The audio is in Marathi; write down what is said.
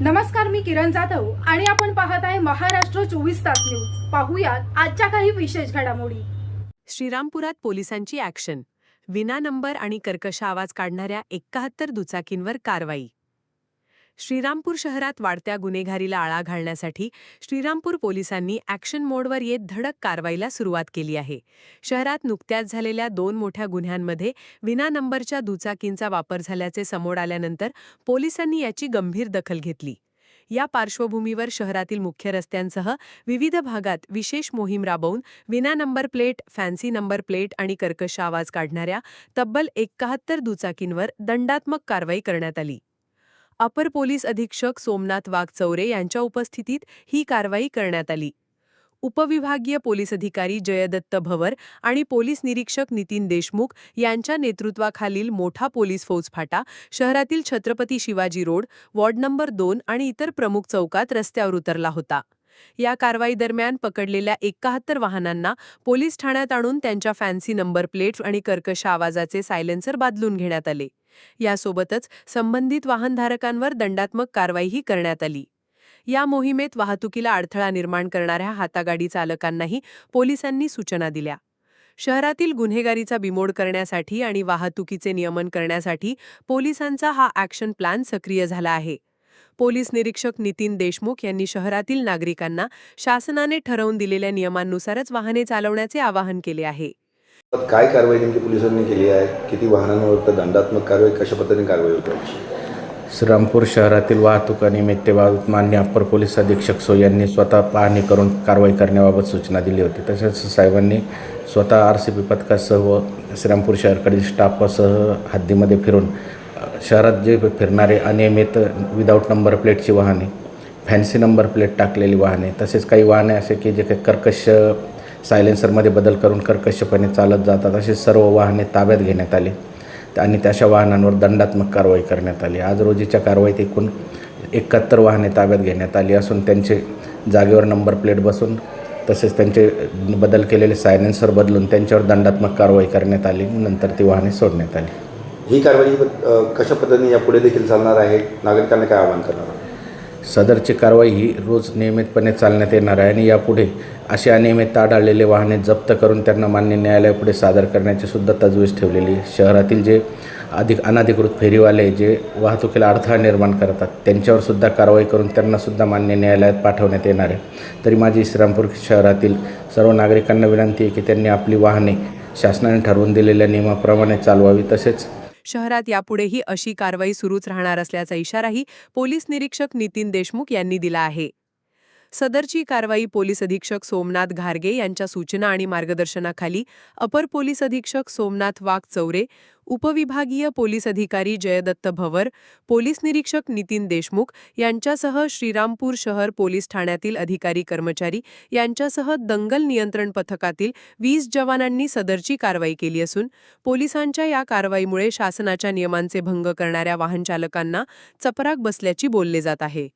नमस्कार मी किरण जाधव आणि आपण पाहत आहे महाराष्ट्र चोवीस तास न्यूज. पाहूयात आजच्या काही विशेष घडामोडी. श्रीरामपुरात पोलिसांची ॲक्शन. विना नंबर आणि कर्कश आवाज काढणाऱ्या एकाहत्तर दुचाकींवर कारवाई. श्रीरामपूर शहरात वाढत्या गुन्हेगारीला आळा घालण्यासाठी श्रीरामपूर पोलिसांनी ॲक्शन मोडवर येत धडक कारवाईला सुरुवात केली आहे. शहरात नुकत्याच झालेल्या दोन मोठ्या गुन्ह्यांमध्ये विना नंबरच्या दुचाकींचा वापर झाल्याचे समोर आल्यानंतर पोलिसांनी याची गंभीर दखल घेतली. या पार्श्वभूमीवर शहरातील मुख्य रस्त्यांसह विविध भागात विशेष मोहीम राबवून विना number plate fancy number plate आणि कर्कश आवाज काढणाऱ्या तब्बल एकाहत्तर दुचाकींवर दंडात्मक कारवाई करण्यात आली. अपर पोलीस अधीक्षक सोमनाथ वाघचौरे यांच्या उपस्थितीत ही कारवाई करण्यात आली. उपविभागीय पोलीस अधिकारी जयदत्त भवर आणि पोलीस निरीक्षक नितीन देशमुख यांच्या नेतृत्वाखालील मोठा पोलीस फौजफाटा शहरातील Chhatrapati Shivaji road ward number दोन आणि इतर प्रमुख चौकात रस्त्यावर उतरला होता. या कारवाई दरम्यान पकडलेल्या एकाहत्तर वाहनांना पोलीस ठाण्यात आणून त्यांच्या फॅन्सी नंबर प्लेट आणि कर्कश आवाजाचे सायलेन्सर बादलून घेण्यात आले. यासोबतच संबंधित वाहनधारकांवर दंडात्मक कारवाईही करण्यात आली. या मोहिमेत वाहतुकीला अडथळा निर्माण करणाऱ्या हातागाडी चालकांनाही पोलिसांनी सूचना दिल्या. शहरातील गुन्हेगारीचा बिमोड करण्यासाठी आणि वाहतुकीचे नियमन करण्यासाठी पोलिसांचा हा ॲक्शन प्लॅन सक्रिय झाला आहे. पोलीस निरीक्षक नितीन देशमुख यांनी शहरातील नागरिकांना शासनाने ठरवून दिलेल्या नियमांनुसारच वाहने चालवण्याचे आवाहन केले आहे. काय कारवाई नेमकी पोलिसांनी केली आहे? किती वाहनांवर दंडात्मक कारवाई? कशा पद्धतीने कारवाई होते श्रीरामपूर शहरातील वाहतूक अनियमिततेबाबत मान्य अप्पर पोलीस अधीक्षक सो यांनी स्वतः पाहणी करून कारवाई करण्याबाबत सूचना दिली होती. तसेच साहेबांनी स्वतः आर सी पी पथकासह व श्रीरामपूर शहराकडील स्टाफसह हद्दीमध्ये फिरून शहरात जे फिरणारे अनियमित विदाऊट नंबर प्लेटची वाहने फॅन्सी नंबर प्लेट टाकलेली वाहने तसेच काही वाहने असे की जे काही कर्कश सायलेन्सरमध्ये बदल करून कर्कशपणे चालत जातात असे सर्व वाहने ताब्यात घेण्यात आली. आणि त्याच्या वाहनांवर दंडात्मक कारवाई करण्यात आली. आज रोजीच्या कारवाईत एकूण एकाहत्तर वाहने ताब्यात घेण्यात आली असून त्यांचे जागेवर नंबर प्लेट बसून तसेच त्यांचे बदल केलेले सायलेन्सर बदलून त्यांच्यावर दंडात्मक कारवाई करण्यात आली. नंतर ती वाहने सोडण्यात आली. ही कारवाई कशा पद्धतीने यापुढे देखील चालणार आहे? नागरिकांना काय आवाहन करणार सदरची कारवाई ही रोज नियमितपणे चालण्यात येणार आहे आणि यापुढे अशी अनियमितता आढळलेले वाहने जप्त करून त्यांना मान्य न्यायालयापुढे सादर करण्याची सुद्धा तजवीज ठेवलेली आहे. शहरातील जे अधिक अनधिकृत फेरीवाले जे वाहतुकीला अडथळा निर्माण करतात त्यांच्यावरसुद्धा कारवाई करून त्यांनासुद्धा मान्य न्यायालयात पाठवण्यात येणार आहे. तरी माझी श्रीरामपूर शहरातील सर्व नागरिकांना विनंती आहे की त्यांनी आपली वाहने शासनाने ठरवून दिलेल्या नियमाप्रमाणे चालवावी तसेच शहरात यापुढेही अशी कारवाई सुरूच राहणार असल्याचा इशाराही पोलीस निरीक्षक नितीन देशमुख यांनी दिला आहे. सदरची कारवाई पोलीस अधीक्षक सोमनाथ घारगे यांच्या सूचना आणि मार्गदर्शनाखाली अपर पोलीस अधीक्षक सोमनाथ वाघ चौरे उपविभागीय पोलीस अधिकारी जयदत्त भवर पोलीस निरीक्षक नितीन देशमुख यांच्यासह श्रीरामपूर शहर पोलीस ठाण्यातील अधिकारी कर्मचारी यांच्यासह दंगल नियंत्रण पथकातील वीस जवानांनी सदरची कारवाई केली असून पोलिसांच्या या कारवाईमुळे शासनाच्या नियमांचे भंग करणाऱ्या वाहनचालकांना चपराक बसल्याची बोलले जात आहे.